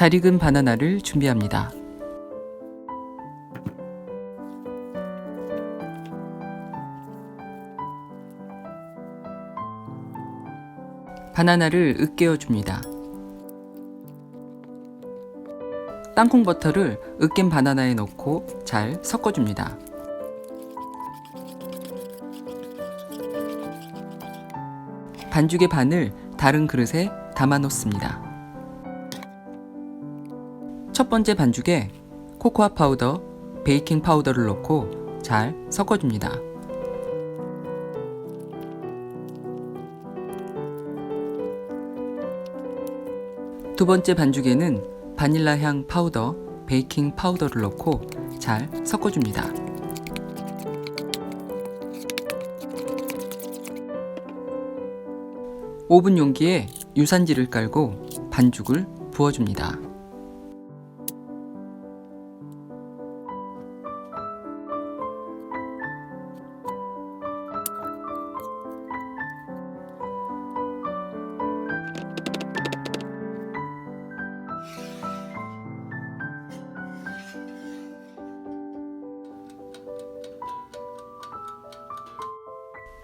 잘 익은 바나나를 준비합니다. 바나나를 으깨어 줍니다. 땅콩 버터를 으깬 바나나에 넣고 잘 섞어줍니다. 반죽의 반을 다른 그릇에 담아 놓습니다. 첫 번째 반죽에 코코아 파우더, 베이킹 파우더를 넣고 잘 섞어줍니다. 두 번째 반죽에는 바닐라 향 파우더, 베이킹 파우더를 넣고 잘 섞어줍니다. 오븐 용기에 유산지를 깔고 반죽을 부어줍니다.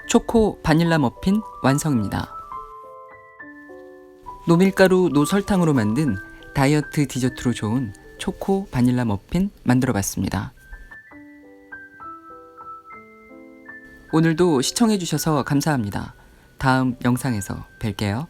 초코 바닐라 머핀 완성입니다. 노밀가루 노설탕으로 만든 다이어트 디저트로 좋은 초코 바닐라 머핀 만들어 봤습니다. 오늘도 시청해 주셔서 감사합니다. 다음 영상에서 뵐게요.